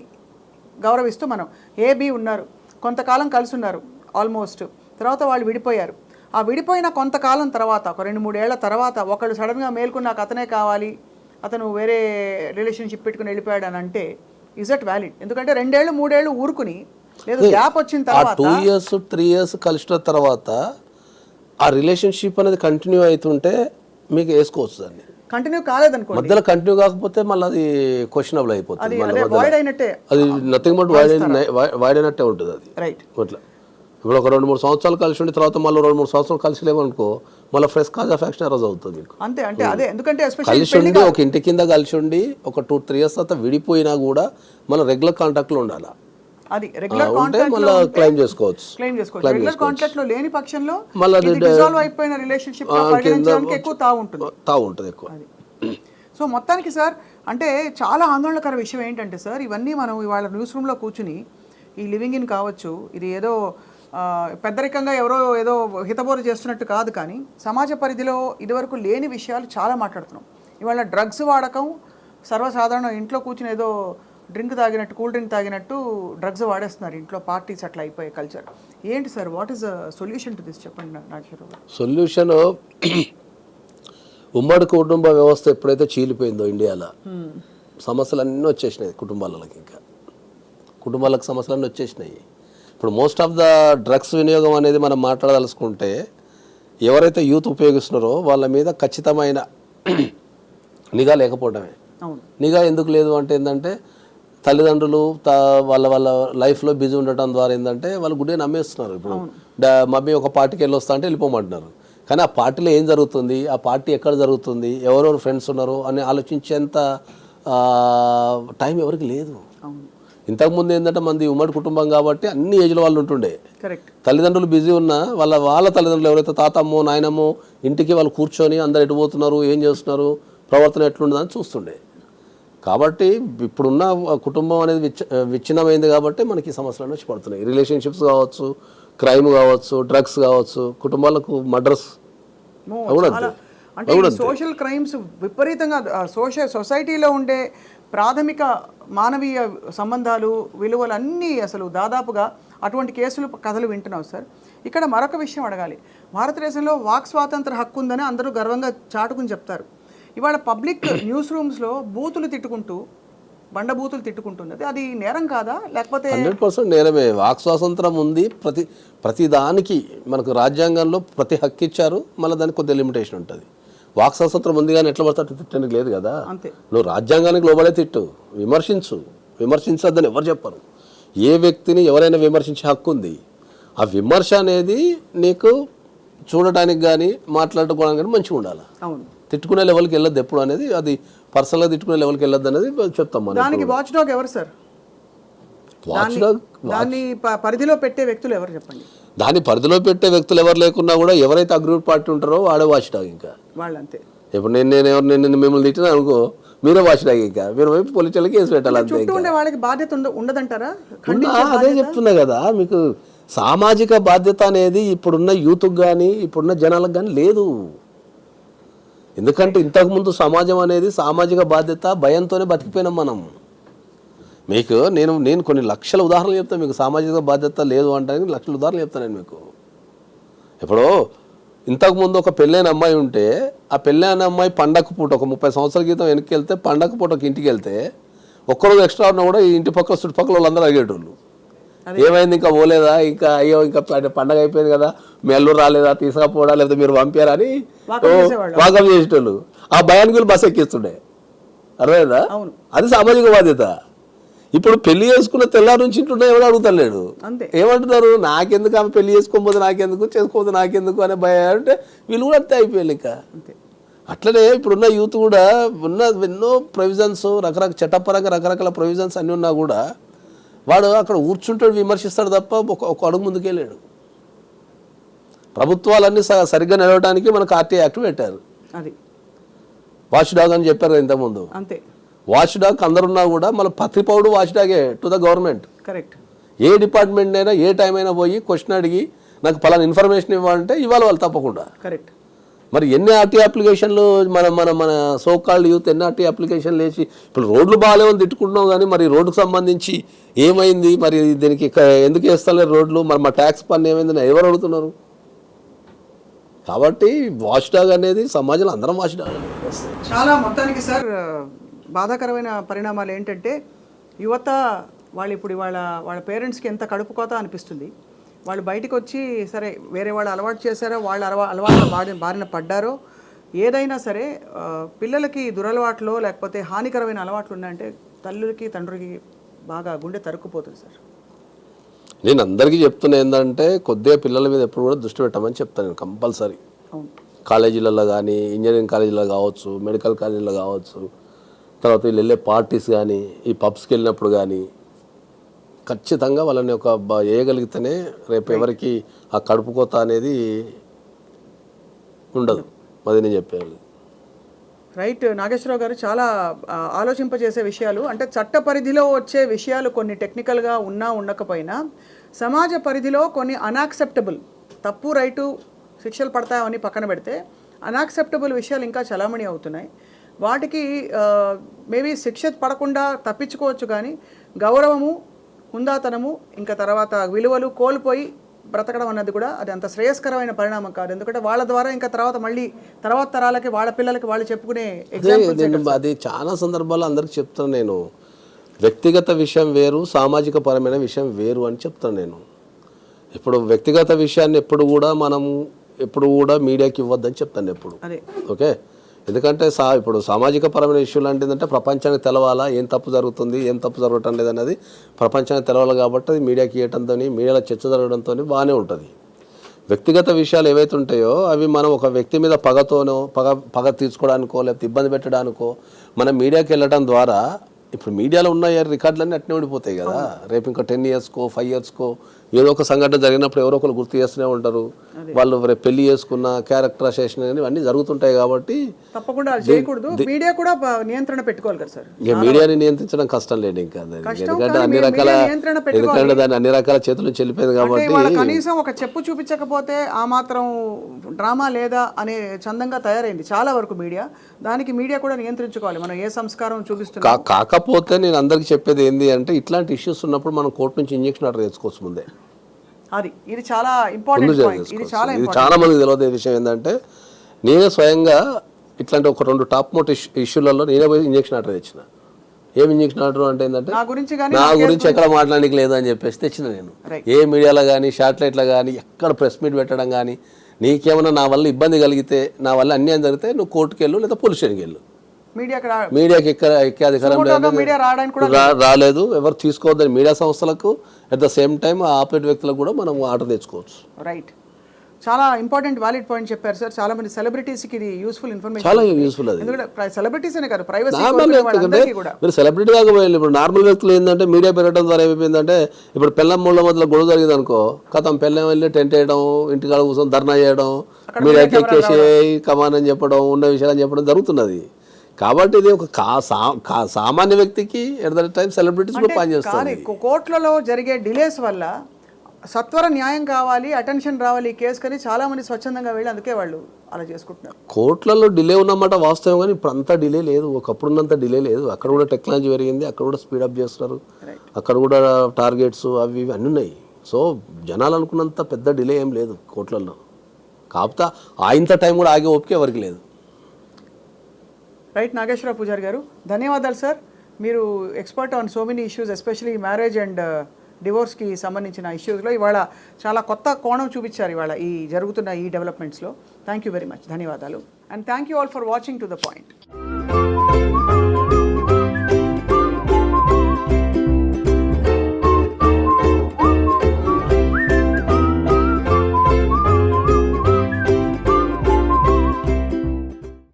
గౌరవిస్తూ మనం ఏ బి ఉన్నారు. కొంతకాలం కలిసి ఉన్నారు ఆల్మోస్ట్. తర్వాత వాళ్ళు విడిపోయారు. ఆ విడిపోయిన కొంతకాలం తర్వాత ఒక రెండు మూడేళ్ళ తర్వాత ఒకళ్ళు సడన్గా మేల్కొని నాకు అతనే కావాలి అతను వేరే రిలేషన్షిప్ పెట్టుకుని వెళ్ళిపోయాడు అని అంటే ఇజ్ అట్ వ్యాలిడ్ ఎందుకంటే రెండేళ్ళు మూడేళ్ళు ఊరుకుని లేదు గ్యాప్ వచ్చిన తర్వాత టూ ఇయర్స్ త్రీ ఇయర్స్ కలిసిన తర్వాత ఆ రిలేషన్షిప్ అనేది కంటిన్యూ అవుతుంటే మీకు వేసుకోవచ్చు దాన్ని. కంటిన్యూ కాలేదనుకోండి. మధ్యలో కంటిన్యూ కాకపోతే మళ్ళీ అది క్వశ్చనబుల్ అయిపోతుంది. వాయిడ్ అయినట్టే అది నథింగ్ బట్ వైడ్ వైడ్ అయినట్టే ఉంటుంది అది. రైట్ అట్లా. ఇప్పుడు ఒక రెండు మూడు సంవత్సరాలు కలిసి ఉండి తర్వాత మళ్ళీ రెండు మూడు సంవత్సరాలు కలిసి లేవనుకో మళ్ళీ fresh cause of action arose అవుతుంది మీకు అంతే అంటే అదే. ఎందుకంటే కలిసి ఉండి ఒక ఇంటి కింద కలిసి ఉండి ఒక టూ త్రీ ఇయర్స్ తర్వాత విడిపోయినా కూడా మళ్ళీ రెగ్యులర్ కాంటాక్ట్లో ఉండాలి? అది రెగ్యులర్ మళ్ళీ క్లెయిమ్ చేసుకోవచ్చు. క్లెయిమ్ చేసుకోవచ్చు. రెగ్యులర్ కాంటాక్ట్లో లేని పక్షంలో మళ్ళీ డిజాల్వ్ అయిపోయిన రిలేషన్షిప్ పరిగణించడానికి ఎక్కువ తావు ఉంటుంది. తా ఉంటుంది ఎక్కువ. సో మొత్తానికి సార్ అంటే చాలా ఆందోళనకర విషయం ఏంటంటే సార్ ఇవన్నీ మనం ఇవాళ న్యూస్ రూమ్లో కూర్చుని ఈ లివింగ్ ఇన్ కావచ్చు ఇది ఏదో పెద్దరికంగా ఎవరో ఏదో హితబోధ చేస్తున్నట్టు కాదు కానీ సమాజ పరిధిలో ఇదివరకు లేని విషయాలు చాలా మాట్లాడుతున్నాం. ఇవాళ డ్రగ్స్ వాడకం సర్వసాధారణ ఇంట్లో కూర్చుని ఏదో డ్రింక్ తాగినట్టు కూల్ డ్రింక్ తాగినట్టు డ్రగ్స్ వాడేస్తున్నారు. ఇంట్లో పార్టీస్ అట్లా అయిపోయే కల్చర్ ఏంటి sir? What is solution to this చెప్పండి నాగేశ్వరరావు గారు. సొల్యూషన్ ఉమ్మడి కుటుంబ వ్యవస్థ ఎప్పుడైతే చీలిపోయిందో ఇండియాలో సమస్యలు అన్నీ వచ్చేసినాయి కుటుంబాలకి ఇంకా. కుటుంబాలకు సమస్యలు అన్నీ వచ్చేసినాయి. ఇప్పుడు మోస్ట్ ఆఫ్ ద డ్రగ్స్ వినియోగం అనేది మనం మాట్లాడదలుచుకుంటే ఎవరైతే యూత్ ఉపయోగిస్తున్నారో వాళ్ళ మీద ఖచ్చితమైన నిఘా లేకపోవడమే. నిఘా ఎందుకు లేదు అంటే ఏంటంటే తల్లిదండ్రులు వాళ్ళ వాళ్ళ లైఫ్లో బిజీ ఉండటం ద్వారా ఏంటంటే వాళ్ళు గుడ్డే నమ్మేస్తున్నారు. ఇప్పుడు మమ్మీ ఒక పార్టీకి వెళ్ళి వస్తా అంటే వెళ్ళిపోమంటున్నారు. కానీ ఆ పార్టీలో ఏం జరుగుతుంది? ఆ పార్టీ ఎక్కడ జరుగుతుంది? ఎవరెవరు ఫ్రెండ్స్ ఉన్నారు? అని ఆలోచించేంత టైం ఎవరికి లేదు. ఇంతకుముందు ఏంటంటే మంది ఉమ్మడి కుటుంబం కాబట్టి అన్ని ఏజ్ల వాళ్ళు ఉంటుండే. కరెక్ట్. తల్లిదండ్రులు బిజీ ఉన్నా వాళ్ళ వాళ్ళ తల్లిదండ్రులు ఎవరైతే తాతమ్మో నాయనమ్మో ఇంటికి వాళ్ళు కూర్చొని అందరు ఎటు పోతున్నారు? ఏం చేస్తున్నారు? ప్రవర్తన ఎట్లుండదని చూస్తుండే. కాబట్టి ఇప్పుడున్న కుటుంబం అనేది విచ్చ విచ్ఛిన్నమైంది కాబట్టి మనకి ఈ సమస్యలు వచ్చి పడుతున్నాయి. రిలేషన్షిప్స్ కావచ్చు క్రైమ్ కావచ్చు డ్రగ్స్ కావచ్చు కుటుంబాలకు మర్డర్స్. అంటే సోషల్ క్రైమ్స్ విపరీతంగా సోషల్ సొసైటీలో ఉండే ప్రాథమిక మానవీయ సంబంధాలు విలువలు అన్నీ అసలు దాదాపుగా అటువంటి కేసులు కథలు వింటున్నాం సార్. ఇక్కడ మరొక విషయం అడగాలి. భారతదేశంలో వాక్ స్వాతంత్ర హక్కు ఉందని అందరూ గర్వంగా చాటుకుని చెప్తారు. ఇవాళ పబ్లిక్ న్యూస్ రూమ్స్లో బూతులు తిట్టుకుంటూ బండ బూతులు తిట్టుకుంటున్నది. అది నేరం కాదా? లేకపోతే హండ్రెడ్ పర్సెంట్ నేరమే. వాక్ స్వాతంత్రం ఉంది. ప్రతి ప్రతి దానికి మనకు రాజ్యాంగంలో ప్రతి హక్కు ఇచ్చారు. మళ్ళీ దానికి కొద్ది లిమిటేషన్ ఉంటుంది. వాక్ స్వాతంత్రం ఉంది కానీ ఎట్లా పడితే తిట్టడానికి లేదు కదా. అంతే. నువ్వు రాజ్యాంగానికి లోబడే తిట్టు. విమర్శించు. విమర్శించద్దని ఎవరు చెప్పరు. ఏ వ్యక్తిని ఎవరైనా విమర్శించే హక్కు ఉంది. ఆ విమర్శ అనేది నీకు చూడటానికి కానీ మాట్లాడుకోవడానికి కానీ మంచిగా ఉండాలి. అవును. తిట్టుకునే లెవెల్కి వెళ్ళొద్దు ఎప్పుడు అనేది అది పర్సనల్గా తిట్టుకునే లెవెల్కి వెళ్ళొద్దు అనేది చెప్తాం మనం దానికి వాచ్ డాగ్ ఎవరు సార్? వాచ్ డాగ్ దాన్ని పరిధిలో పెట్టే వ్యక్తులు ఎవరు చెప్పండి? దాని పరిధిలో పెట్టే వ్యక్తులు ఎవరు లేకున్నా కూడా ఎవరైతే అగ్రూప్ పార్టీ ఉంటారో వాడే వాచ్ డాగ్ ఇంకా. వాళ్ళంతే. ఇప్పుడు నేను నేను ఎవరు నేను మిమ్మల్ని తిట్టినా అనుకో మీరే వాచ్ డాగ్ ఇంకా. మీరు వైపు పోలీసులు కేసు పెట్టాలి అంతే వాళ్ళకి బాధ్యత ఉండ ఉండదంటారా? అదే చెప్తున్నా కదా మీకు సామాజిక బాధ్యత అనేది ఇప్పుడున్న యూత్కి కానీ ఇప్పుడున్న జనాలకు కానీ లేదు. ఎందుకంటే ఇంతకుముందు సమాజం అనేది సామాజిక బాధ్యత భయంతోనే బతికిపోయినాం మనం. మీకు నేను నేను కొన్ని లక్షల ఉదాహరణలు చెప్తాను మీకు సామాజిక బాధ్యత లేదు అంటే లక్షల ఉదాహరణలు చెప్తాను నేను మీకు. ఇప్పుడు ఇంతకుముందు ఒక పెళ్ళైన అమ్మాయి ఉంటే ఆ పెళ్ళైన అమ్మాయి పండగ పూట ఒక ముప్పై సంవత్సరాల క్రితం వెనక్కి వెళ్తే పండగ పూట ఒక ఇంటికి వెళ్తే ఒక్కరోజు ఎక్స్ట్రా ఉన్నా కూడా ఈ ఇంటి పక్కల చుట్టుపక్కల వాళ్ళందరూ అడిగేటోళ్ళు. ఏమైంది? ఇంకా పోలేదా? ఇంకా అయ్యో ఇంకా పండగ అయిపోయింది కదా. మీ అల్లు రాలేదా? తీసుకపోవడా లేకపోతే మీరు పంపారా అని వాకప్ చేసేటోళ్ళు. ఆ భయానికి బస్ ఎక్కిస్తుండే. అర్థమైందా. అది సామాజిక బాధ్యత. ఇప్పుడు పెళ్ళి చేసుకున్న తెల్లారి నుంచి ఇంట్లో ఎవరు అడుగుతలేడు. ఏమంటున్నారు? నాకెందుకు ఆమె పెళ్ళి చేసుకోకపోతే నాకెందుకు? చేసుకోకపోతే నాకెందుకు అనే భయం అంటే వీళ్ళు కూడా అంతే అయిపోయారు ఇంకా. అట్లనే ఇప్పుడున్న యూత్ కూడా ఉన్న ఎన్నో ప్రొవిజన్స్ రకరకాల చట్టపరంగా రకరకాల ప్రొవిజన్స్ అన్నీ ఉన్నా కూడా వాడు అక్కడ కూర్చుంటాడు విమర్శిస్తాడు తప్ప ఒక ఒక అడుగు ముందుకెళ్ళాడు ప్రభుత్వాలన్నీ సరిగ్గా నిలవడానికి మనకు ఆర్టీ యాక్ట్ పెట్టారు. అది. వాచ్ డాగ్ అని చెప్పారు ఇంతకుముందు. అంతే. వాచ్ డాగ్ అందరున్నా కూడా మన ప్రతి పౌడు వాచ్ డాగే టు ద గవర్నమెంట్ కరెక్ట్. ఏ డిపార్ట్మెంట్ అయినా ఏ టైం అయినా పోయి క్వశ్చన్ అడిగి నాకు పలానా ఇన్ఫర్మేషన్ ఇవ్వాలంటే ఇవ్వాలి వాళ్ళు తప్పకుండా. కరెక్ట్. మరి ఎన్ని ఆర్టీ అప్లికేషన్లు మన మన మన సోకాల్డ్ యూత్ ఎన్ని ఆర్టీ అప్లికేషన్లు వేసి ఇప్పుడు రోడ్లు బాగాలేవని తిట్టుకుంటున్నాం కానీ మరి రోడ్డుకు సంబంధించి ఏమైంది? మరి దీనికి ఎందుకు వేస్తలేరు రోడ్లు? మరి మా ట్యాక్స్ పన్ను ఏమైంది ఎవరు అడుగుతున్నారు? కాబట్టి వాచ్ డాగ్ అనేది సమాజంలో అందరం వాచ్ డాగ్ చాలా మొత్తానికి సార్ బాధాకరమైన పరిణామాలు ఏంటంటే యువత వాళ్ళు ఇప్పుడు వాళ్ళ వాళ్ళ పేరెంట్స్కి ఎంత కడుపు కోత అనిపిస్తుంది? వాళ్ళు బయటికి వచ్చి సరే వేరే వాళ్ళు అలవాటు చేశారో వాళ్ళు అలవా అలవాటు బారి బారిన పడ్డారో ఏదైనా సరే పిల్లలకి దురలవాట్లు లేకపోతే హానికరమైన అలవాట్లు ఉన్నాయంటే తల్లులకి తండ్రికి బాగా గుండె తరుక్కుపోతుంది సార్. నేను అందరికీ చెప్తున్నా ఏంటంటే కొద్దిగా పిల్లల మీద ఎప్పుడు కూడా దృష్టి పెట్టమని చెప్తాను నేను కంపల్సరీ. కాలేజీలలో కానీ ఇంజనీరింగ్ కాలేజీలో కావచ్చు మెడికల్ కాలేజీలో కావచ్చు తర్వాత వీళ్ళు వెళ్ళే పార్టీస్ కానీ ఈ పబ్స్కి వెళ్ళినప్పుడు కానీ ఖచ్చితంగా వాళ్ళని ఒక వేయగలిగితేనే రేపు ఎవరికి ఆ కడుపు కోత అనేది ఉండదు. అది నేను చెప్పేది. రైట్ నాగేశ్వరరావు గారు చాలా ఆలోచింపజేసే విషయాలు అంటే చట్ట పరిధిలో వచ్చే విషయాలు కొన్ని టెక్నికల్గా ఉన్నా ఉండకపోయినా సమాజ పరిధిలో కొన్ని అన్యాక్సెప్టబుల్ తప్పు రైటు శిక్షలు పడతాయని పక్కన పెడితే అన్యాక్సెప్టబుల్ విషయాలు ఇంకా చలామణి అవుతున్నాయి. వాటికి మేబీ శిక్ష పడకుండా తప్పించుకోవచ్చు కానీ గౌరవము హుందాతనము ఇంకా తర్వాత విలువలు కోల్పోయి బ్రతకడం అన్నది కూడా అది అంత శ్రేయస్కరమైన పరిణామం కాదు. ఎందుకంటే వాళ్ళ ద్వారా ఇంకా తర్వాత మళ్ళీ తర్వాత తరాలకి వాళ్ళ పిల్లలకి వాళ్ళు చెప్పుకునే అదే చాలా సందర్భాల్లో అందరికి చెప్తాను నేను. వ్యక్తిగత విషయం వేరు సామాజిక పరమైన విషయం వేరు అని చెప్తాను నేను. ఇప్పుడు వ్యక్తిగత విషయాన్ని ఎప్పుడు కూడా మనం ఎప్పుడు కూడా మీడియాకి ఇవ్వద్దని చెప్తాను ఎప్పుడు. ఓకే? ఎందుకంటే సా ఇప్పుడు సామాజిక పరమైన ఇష్యూలు అంటే ఏంటంటే ప్రపంచానికి తెలవాలా ఏం తప్పు జరుగుతుంది ఏం తప్పు జరగటం లేదన్నది ప్రపంచానికి తెలవాలి కాబట్టి అది మీడియాకి ఇవ్వటంతో మీడియాలో చర్చ జరగడంతో బాగానే ఉంటుంది. వ్యక్తిగత విషయాలు ఏవైతే ఉంటాయో అవి మనం ఒక వ్యక్తి మీద పగతోనో పగ పగ తీర్చుకోవడానికో లేకపోతే ఇబ్బంది పెట్టడానికో మనం మీడియాకి వెళ్ళడం ద్వారా ఇప్పుడు మీడియాలో ఉన్న రికార్డులన్నీ అట్నే ఉండిపోతాయి కదా. రేపు ఇంకా టెన్ ఇయర్స్కో ఫైవ్ ఇయర్స్కో ఏదో ఒక సంఘటన జరిగినప్పుడు ఎవరో ఒకరు గుర్తు చేస్తూనే ఉంటారు. వాళ్ళు పెళ్ళి చేసుకున్న క్యారెక్టర్ అసోసియేషన్ ఇవన్నీ జరుగుతుంటాయి కాబట్టి తప్పకుండా చేయకూడదు. మీడియా కూడా నియంత్రణ పెట్టుకోవాలి కదా సార్. ఇక మీడియాని నియంత్రించడం కష్టం లేదు ఇంకా ఎందుకంటే అన్ని రకాల. ఎందుకంటే దాన్ని అన్ని రకాల చేతుల అంటే కాబట్టి కనీసం ఒక చెప్పు చూపించకపోతే ఆ మాత్రం డ్రామా లేదా అనే చందంగా తయారైంది చాలా వరకు మీడియా. దానికి మీడియా కూడా నియంత్రించుకోవాలి. మనం ఏ సంస్కారం చూపిస్తున్నాం కాకపోతే నేను అందరికి చెప్పేది ఏంది అంటే ఇట్లాంటి ఇష్యూస్ ఉన్నప్పుడు మనం కోర్టు నుంచి ఇంజక్షన్ ఆర్డర్ తెచ్చుకోవచ్చు ముందే. అది. ఇది చాలా ముందు ఇంపార్టెంట్ ఇది చాలా మందికి తెలియదు విషయం ఏంటంటే నేనే స్వయంగా ఇట్లాంటి ఒక రెండు టాప్ మోట్ ఇష్యూలలో నేనే పోయి ఇంజక్షన్ ఆర్డర్ తెచ్చిన. ఏం ఇంజక్షన్ ఆర్డర్ అంటే ఏంటంటే నా గురించి కానీ నా గురించి ఎక్కడ మాట్లాడడానికి లేదు అని చెప్పేసి తెచ్చిన నేను. ఏ మీడియాలో కానీ షార్ట్లైట్లో కానీ ఎక్కడ ప్రెస్ మీట్ పెట్టడం కానీ నీకేమైనా నా వల్ల ఇబ్బంది కలిగితే నా వల్ల అన్యాయం జరిగితే నువ్వు కోర్టుకు వెళ్ళు లేదా పోలీస్ స్టేషన్కి వెళ్ళు. మీడియాకి ఎక్కడ ఎక్కే అధికారం లేదు. రాలేదు. ఎవరు తీసుకోవద్దని మీడియా సంస్థలకు at the same time operate వ్యక్తులకు కూడా మనం ఆర్డర్ తెచ్చుకోవచ్చు. రైట్ చాలా ఇంపార్టెంట్ వ్యాలిడ్ పాయింట్ చెప్పారు సార్. చాలా మంది సెలబ్రిటీస్కి ఇది యూస్ఫుల్ ఇన్ఫర్మేషన్ చాలా యూస్ఫుల్ అది. ఎందుకంటే సెలబ్రిటీస్ అనే కాదు ప్రైవసీ కూడా. మీరు సెలబ్రిటీ దాకా ఇప్పుడు నార్మల్ వ్యక్తులు ఏంటంటే మీడియా పెరగడం ద్వారా ఏమైపోయిందంటే ఇప్పుడు పెళ్ళం మూల మధ్యలో గొడవ జరిగింది అనుకో కథం పెళ్ళం వెళ్ళి టెంట్ వేయడం ఇంటికాడ కూర్చొని ధర్నా చేయడం మీడియాకి ఎక్కేసి కమాన్ అని చెప్పడం ఉన్న విషయాలు చెప్పడం జరుగుతున్నది. కాబట్టి ఇది ఒక సామాన్య వ్యక్తికి ఎట్ ద టైం సెలబ్రిటీస్ కో- కోర్టులలో జరిగే డిలేస్ వల్ల సత్వర న్యాయం కావాలి అటెన్షన్ రావాలి ఈ కేసు కానీ చాలా మంది స్వచ్ఛందంగా వెళ్ళి అందుకే వాళ్ళు అలా చేసుకుంటున్నారు. కోర్టులలో డిలే ఉన్నమాట వాస్తవం కానీ ఇప్పుడు అంతా డిలే లేదు. ఒకప్పుడు ఉన్నంత డిలే లేదు. అక్కడ కూడా టెక్నాలజీ పెరిగింది. అక్కడ కూడా స్పీడప్ చేస్తున్నారు. అక్కడ కూడా టార్గెట్స్ అవి ఇవి అన్నీ ఉన్నాయి. సో జనాలు అనుకున్నంత పెద్ద డిలే ఏం లేదు కోర్టులలో. కాకపోతే ఆయంత టైం కూడా ఆగే ఓపిక ఎవరికి లేదు. రైట్ నాగేశ్వర పూజారి గారు. ధన్యవాదాలు సార్. మీరు expert on so many issues especially marriage and డివోర్స్కి సంబంధించిన ఇష్యూస్లో ఇవాళ చాలా కొత్త కోణం చూపించారు ఇవాళ ఈ జరుగుతున్న ఈ డెవలప్మెంట్స్లో థ్యాంక్ యూ వెరీ మచ్ ధన్యవాదాలు. And thank you all for watching to the point